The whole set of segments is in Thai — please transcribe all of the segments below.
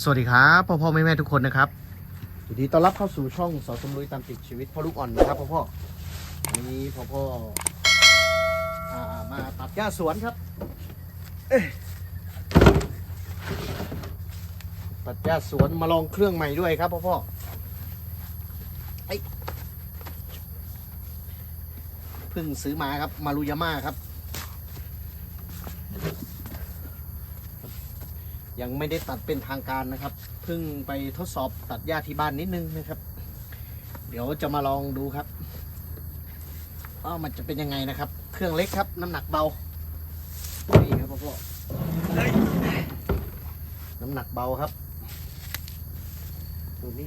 สวัสดีครับพ่อพ่อแม่แม่ทุกคนนะครับยินดีต้อนรับเข้าสู่ช่องสอสมลุยตามติดชีวิตพ่อลูกอ่อนนะครับพ่อพ่อวันนี้พ่อพ่ออามาตัดหญ้าสวนครับเอ้ยตัดหญ้าสวนมาลองเครื่องใหม่ด้วยครับพ่อพ่อไอ้เพิ่งซื้อมาครับมารุยาม่าครับ ยังไม่ได้ตัดเป็นทางการนะครับ เพิ่งไปทดสอบตัดหญ้าที่บ้านนิดนึงนะครับ เดี๋ยวจะมาลองดูครับว่ามันจะเป็นยังไงนะครับ เครื่องเล็กครับน้ำหนักเบานี่ครับพ่อพ่อน้ำหนักเบาครับตัวนี้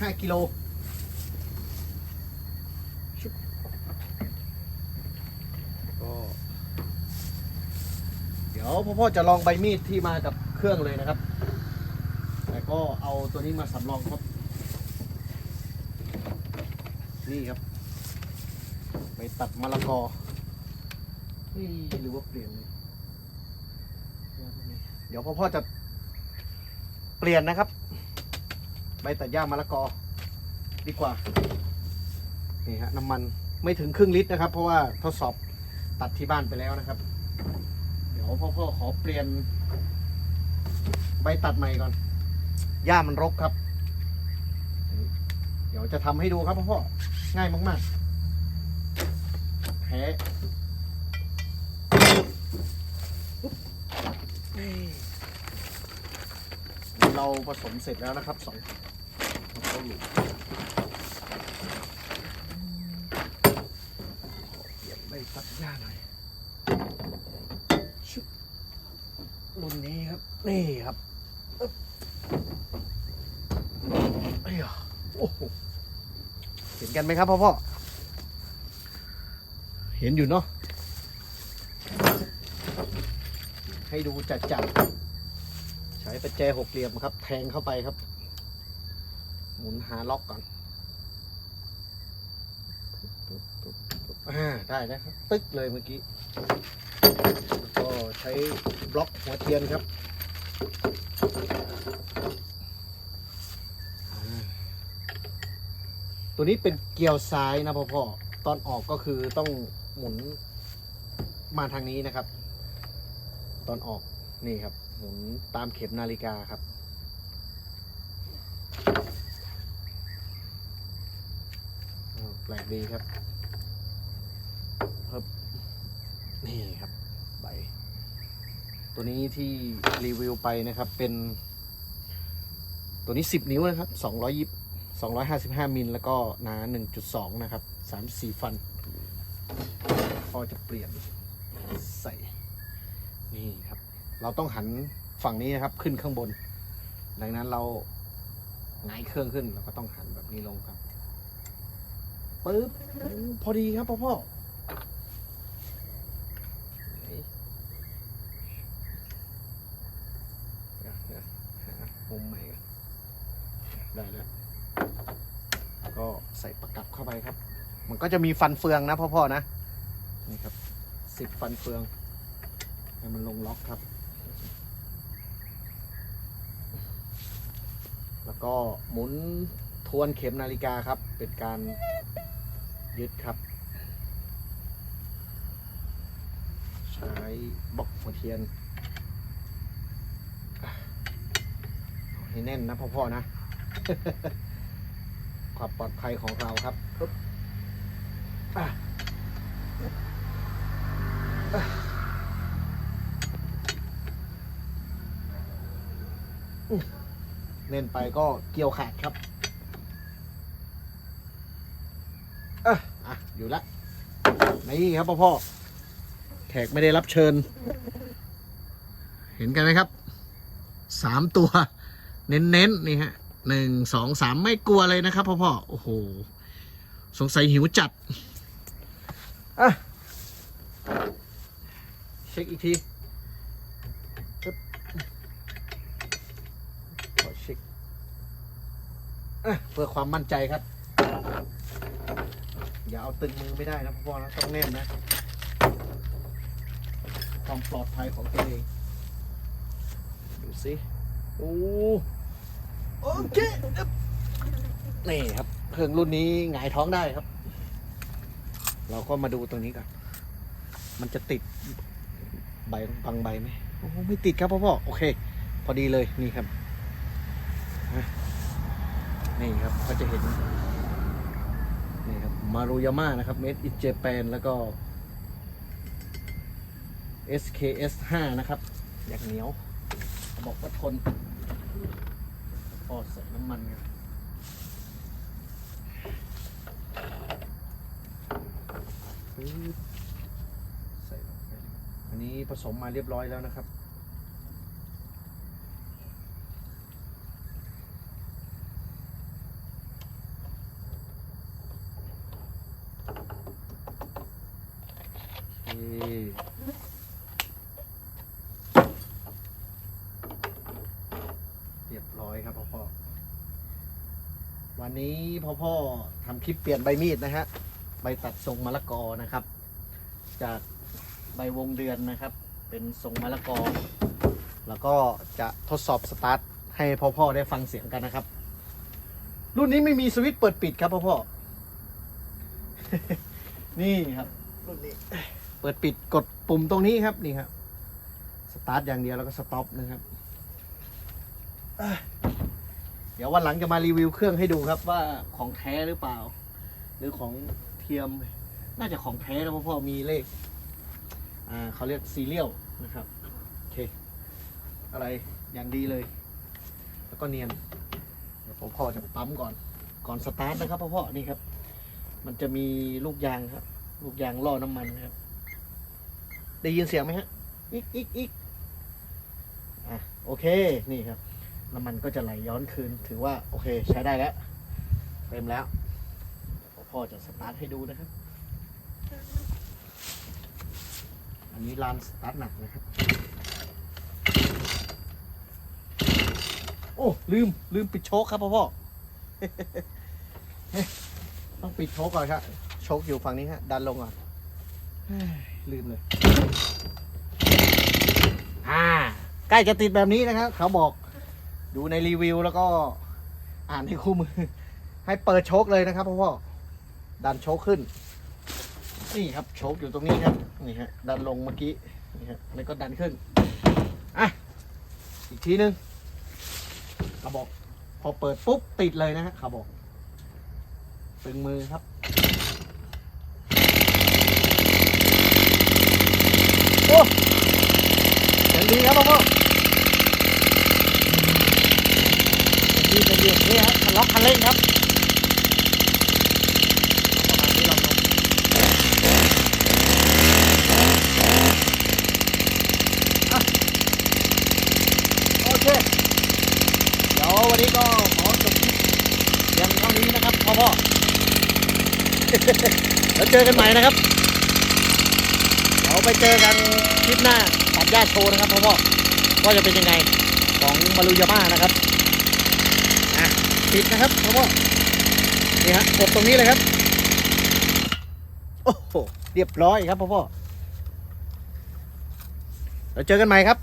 ห้ากิโลก็เดี๋ยวพ่อพ่อจะลองใบมีดที่มากับ เครื่องเลยนะครับ แต่ก็เอาตัวนี้มาสำรองครับ นี่ครับ ไปตัดมะละกอเฮ้ยหรือว่าเปลี่ยนเลย เดี๋ยวพ่อพ่อจะเปลี่ยนนะครับ ไปตัดหญ้ามะละกอ ดีกว่า นี่ฮะน้ำมันไม่ถึงครึ่งลิตรนะครับ เพราะว่าทดสอบตัดที่บ้านไปแล้วนะครับ เดี๋ยวพ่อพ่อขอเปลี่ยน ใบตัดใหม่ก่อน หญ้ามันรกครับ เดี๋ยวจะทำให้ดูครับพ่อพ่อง่ายมากๆแพ้เราผสมเสร็จแล้วนะครับสองเข้าหลุมเปลี่ยนใบตัดหญ้าหน่อยชึบรุ่นนี้ครับ นี่ครับ เห็นกันไหมครับพ่อพ่อ เห็นอยู่เนาะ ให้ดูจัดจัดใช้ประแจหกเหลี่ยมครับ แทงเข้าไปครับ หมุนหาล็อกก่อนอ่าได้นะครับ ตึ๊กเลยเมื่อกี้ก็ใช้บล็อกหัวเทียนครับ ตัวนี้เป็นเกียวซ้ายนะพ่อพ่อตอนออกก็คือต้องหมุนมาทางนี้นะครับ ตอนออกนี่ครับ หมุนตามเข็มนาฬิกาครับ แปลกดีครับ นี่ครับ ตัวนี้ที่รีวิวไปนะครับเป็น ตัวนี้ 10 นิ้วนะครับ220 255มิลแล้วก็หนา 1.2 นะครับ 34 ฟัน พอจะเปลี่ยนใส่นี่ครับ เราต้องหันฝั่งนี้นะครับขึ้นข้างบน ดังนั้นเราหงายเครื่องขึ้นเราก็ต้องหันแบบนี้ลงครับปึ๊บพอดีครับพ่อพ่อไหนเดี๋ยวเดี๋ยวหา มุมใหม่ก่อนได้แล้วก็ใส่ประกับเข้าไปครับ มันก็จะมีฟันเฟืองนะพ่อพ่อนะนี่ครับสิบฟันเฟืองให้มันลงล็อกครับ แล้วก็หมุนทวนเข็มนาฬิกาครับ เป็นการยึดครับ ใช้บล็อกหัวเทียนอะเอา ให้แน่นนะพ่อพ่อนะ ความปลอดภัยของเราครับปึ๊บอะอะอืมเล่นไปก็เกี่ยวขาดครับอะอะ อยู่ละนี่ครับพ่อพ่อแขกไม่ได้รับเชิญ เห็นกันไหมครับ สามตัว เน้นๆนี่ฮะหนึ่งสองสามไม่กลัวเลยนะครับพ่อพ่อโอ้โห สงสัยหิวจัดอะเช็คอีกทีขอเช็คเพื่อความมั่นใจครับ อย่าเอาตึงมือไม่ได้นะพ่อพ่อนะต้องแน่นนะ ความปลอดภัยของตัวเอง ดูสิโอ้ โอเคนี่ครับเครื่องรุ่นนี้หงายท้องได้ครับ เราก็มาดูตรงนี้ก่อนมันจะติดใบบางใบไหมโอ้ไม่ติดครับพ่อพ่อโอเค พอดีเลยนี่ครับนี่ครับก็จะเห็นนี่ครับมารุยาม่านะครับ Made in Japan แล้วก็ SKS 5 นะครับ อย่างเหนียว บอกว่าทน พอใส่น้ำมันครับปึ๊บใส่ลงไปอันนี้ผสมมาเรียบร้อยแล้วนะครับ โอเคเรียบร้อยครับพ่อพ่อ วันนี้พ่อพ่อทำคลิปเปลี่ยนใบมีดนะฮะใบตัดทรงมะละกอนะครับ จากใบวงเดือนนะครับ เป็นทรงมะละกอ แล้วก็จะทดสอบสตาร์ทให้พ่อพ่อได้ฟังเสียงกันนะครับ รุ่นนี้ไม่มีสวิตช์เปิดปิดครับพ่อพ่อนี่ครับรุ่นนี้เปิดปิดกดปุ่มตรงนี้ครับนี่ครับสตาร์ทอย่างเดียวแล้วก็สต็อปนะครับ เดี๋ยววันหลังจะมารีวิวเครื่องให้ดูครับว่าของแท้หรือเปล่า หรือของเทียม น่าจะของแท้นะเพราะพ่อมีเลข อ่าเขาเรียกซีเรียลนะครับโอเคอะไรอย่างดีเลย แล้วก็เนียนเดี๋ยวพ่อจะปั๊มก่อน ก่อนสตาร์ทนะครับพ่อพ่อนี่ครับ มันจะมีลูกยางครับ ลูกยางล่อน้ำมันนะครับ ได้ยินเสียงไหมฮะ อีกอีกอีกอะโอเค นี่ครับ น้ำมันก็จะไหลย้อนคืน ถือว่าโอเคใช้ได้แล้ว เต็มแล้วพ่อจะสตาร์ทให้ดูนะครับ อันนี้ลานสตาร์ทหนักนะครับ โอ้ ลืม ลืมปิดโชคครับพ่อพ่อต้องปิดโชคก่อนครับ โชคอยู่ฝั่งนี้ฮะ ดันลงก่อนลืมเลย อ่า ใกล้จะติดแบบนี้นะครับ เขาบอก ดูในรีวิวแล้วก็อ่านในคู่มือ ให้เปิดโชคเลยนะครับพ่อพ่อดันโชคขึ้น นี่ครับโชคอยู่ตรงนี้ครับนี่ฮะดันลงเมื่อกี้นี่ฮะแล้วก็ดันขึ้นอะอีกทีนึงเขาบอก พอเปิดปุ๊บติดเลยนะฮะเขาบอกตึงมือครับโอ้เสียงดีครับพ่อพ่อ เสียงดีเสียงดีนี่ฮะคันล็อกคันเร่งครับประมาณนี้ลองดูอะโอเค เดี๋ยววันนี้ก็ขอจบคลิปเพียงเท่านี้นะครับพ่อพ่อแล้วเจอกันใหม่นะครับ เดี๋ยวไปเจอกันคลิปหน้าตัดหญ้าโชว์นะครับพ่อพ่อว่าจะเป็นยังไงของมารุยาม่านะครับอะ ปิดนะครับพ่อพ่อนี่ฮะกดตรงนี้เลยครับ โอ้โห เรียบร้อยครับพ่อพ่อเราเจอกันใหม่ครับ